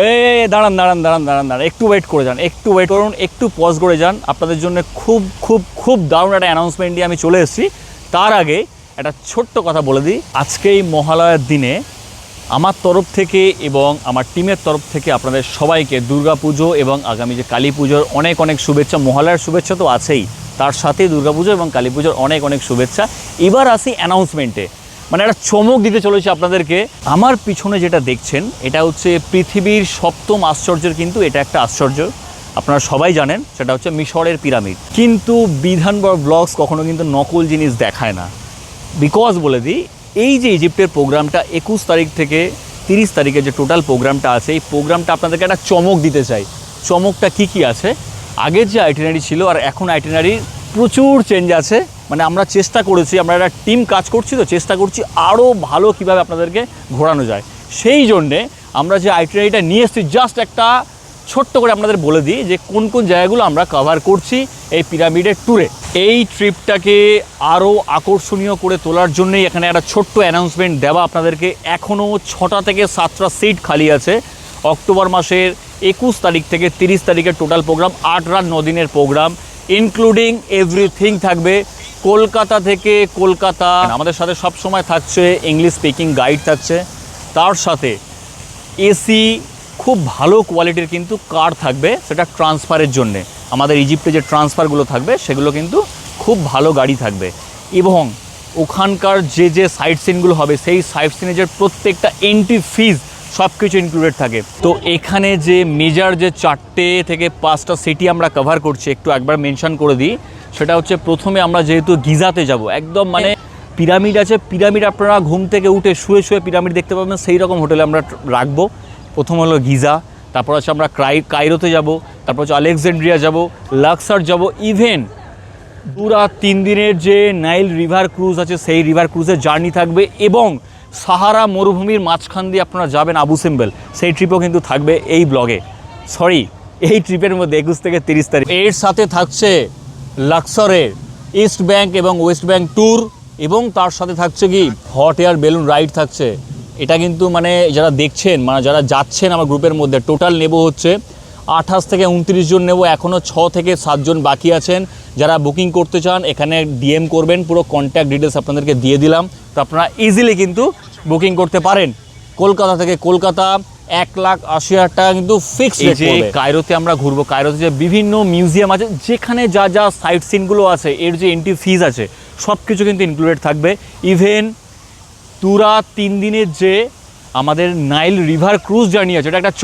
এই দাঁড়ান দাঁড়ান দাঁড়ান দাঁড়ান দাঁড়ান। একটু ওয়েট করে যান, একটু ওয়েট করুন, একটু পজ করে যান। আপনাদের জন্য খুব খুব খুব দারুণ একটা অ্যানাউন্সমেন্ট দিয়ে আমি চলে এসেছি। তার আগে একটা ছোট্ট কথা বলে দিই। আজকে এই মহালয়ার দিনে আমার তরফ থেকে এবং আমার টিমের তরফ থেকে আপনাদের সবাইকে দুর্গাপুজো এবং আগামী যে কালী পুজোর অনেক অনেক শুভেচ্ছা, মহালয়ার শুভেচ্ছা তো আছেই। তার সাথে দুর্গাপুজো এবং কালী পুজোর অনেক অনেক শুভেচ্ছা। এবার আসি অ্যানাউন্সমেন্টে মানে একটা চমক দিতে চলেছে আপনাদেরকে। আমার পিছনে যেটা দেখছেন, এটা হচ্ছে পৃথিবীর সপ্তম আশ্চর্যের কিন্তু এটা একটা আশ্চর্য। আপনারা সবাই জানেন, সেটা হচ্ছে মিশরের পিরামিড। কিন্তু বিধান ব্লগস কখনো কিন্তু নকল জিনিস দেখায় না। বিকজ বলে দিই, এই যে ইজিপ্টের প্রোগ্রামটা একুশ তারিখ থেকে তিরিশ তারিখে যে টোটাল প্রোগ্রামটা আছে, এই প্রোগ্রামটা আপনাদেরকে একটা চমক দিতে চাই। চমকটা কি কি আছে? আগের যে আইটিনারি ছিল আর এখন আইটিনারির প্রচুর চেঞ্জ আছে। মানে আমরা চেষ্টা করেছি, আমরা একটা টিম কাজ করছি, তো চেষ্টা করছি আরও ভালো কীভাবে আপনাদেরকে ঘোরানো যায়। সেই জন্যে আমরা যে আইটিআইটা নিয়ে এসেছি জাস্ট একটা ছোট্ট করে আপনাদের বলে দিই যে কোন কোন জায়গাগুলো আমরা কভার করছি এই পিরামিডের ট্যুরে এই ট্রিপটাকে আরও আকর্ষণীয় করে তোলার জন্যই এখানে একটা ছোট্ট অ্যানাউন্সমেন্ট দেওয়া আপনাদেরকে। এখনও ছটা থেকে সাতটা সিট খালি আছে। অক্টোবর মাসের একুশ তারিখ থেকে তিরিশ তারিখের টোটাল প্রোগ্রাম আট রাত দিনের প্রোগ্রাম ইনক্লুডিং এভরিথিং থাকবে। কলকাতা থেকে কলকাতা। আমাদের সাথে সব সময় থাকছে ইংলিশ স্পিকিং গাইড থাকছে। তার সাথে এসি খুব ভালো কোয়ালিটির কিন্তু কার থাকবে, সেটা ট্রান্সফারের জন্যে। আমাদের ইজিপ্টে যে ট্রান্সফারগুলো থাকবে, সেগুলো কিন্তু খুব ভালো গাড়ি থাকবে। এবং ওখানকার যে যে সাইট সিনগুলো হবে, সেই সাইট সিনের প্রত্যেকটা এন্ট্রি ফিজ সব কিছু ইনক্লুডেড থাকে। তো এখানে যে মেজার যে চারটে থেকে পাঁচটা সিটি আমরা কভার করছি, একটু একবার মেনশন করে দিই। সেটা হচ্ছে প্রথমে আমরা যেহেতু গিজাতে যাব, একদম মানে পিরামিড আছে, পিরামিড আপনারা ঘুম থেকে উঠে শুয়ে শুয়ে পিরামিড দেখতে পাবেন, সেই রকম হোটেলে আমরা রাখব। প্রথম হলো গিজা, তারপর হচ্ছে আমরা ক্রাই কাইরোতে যাব, তারপর হচ্ছে আলেকজান্ড্রিয়া যাব, লাক্সার যাব, ইভেন পুরা তিন দিনের যে নাইল রিভার ক্রুজ আছে, সেই রিভার ক্রুজের জার্নি থাকবে এবং সাহারা মরুভূমির মাঝখান দিয়ে আপনারা যাবেন আবু সিম্বল, সেই ট্রিপও কিন্তু থাকবে এই ব্লগে সরি এই ট্রিপের মধ্যে একুশ থেকে তিরিশ তারিখ। এর সাথে থাকছে লাক্সারের ইস্ট ব্যাংক এবং ওয়েস্ট ব্যাংক ট্যুর এবং তার সাথে থাকছে কি হট এয়ার বেলুন রাইড থাকছে। এটা কিন্তু মানে যারা দেখছেন মানে যারা যাচ্ছেন আমার গ্রুপের মধ্যে টোটাল নেব হচ্ছে আঠাশ থেকে উনত্রিশ জন নেব এখনও ছ থেকে সাতজন বাকি আছেন। যারা বুকিং করতে চান, এখানে ডিএম করবেন, পুরো কন্ট্যাক্ট ডিটেলস আপনাদেরকে দিয়ে দিলাম। তো আপনারা ইজিলি কিন্তু বুকিং করতে পারেন। কলকাতা থেকে কলকাতা এক লাখ আশি হাজার টাকা কিন্তু ফিক্স যে কায়রোতে আমরা ঘুরবো কায়রোতে যে বিভিন্ন মিউজিয়াম আছে যেখানে যা যা সাইট সিনগুলো আছে এর যে এন্ট্রি ফিজ আছে সব কিছু কিন্তু ইনক্লুডেড থাকবে। ইভেন তুরা তিন দিনের যে আমাদের নাইল রিভার ক্রুজ জার্নি আছে এটা একটা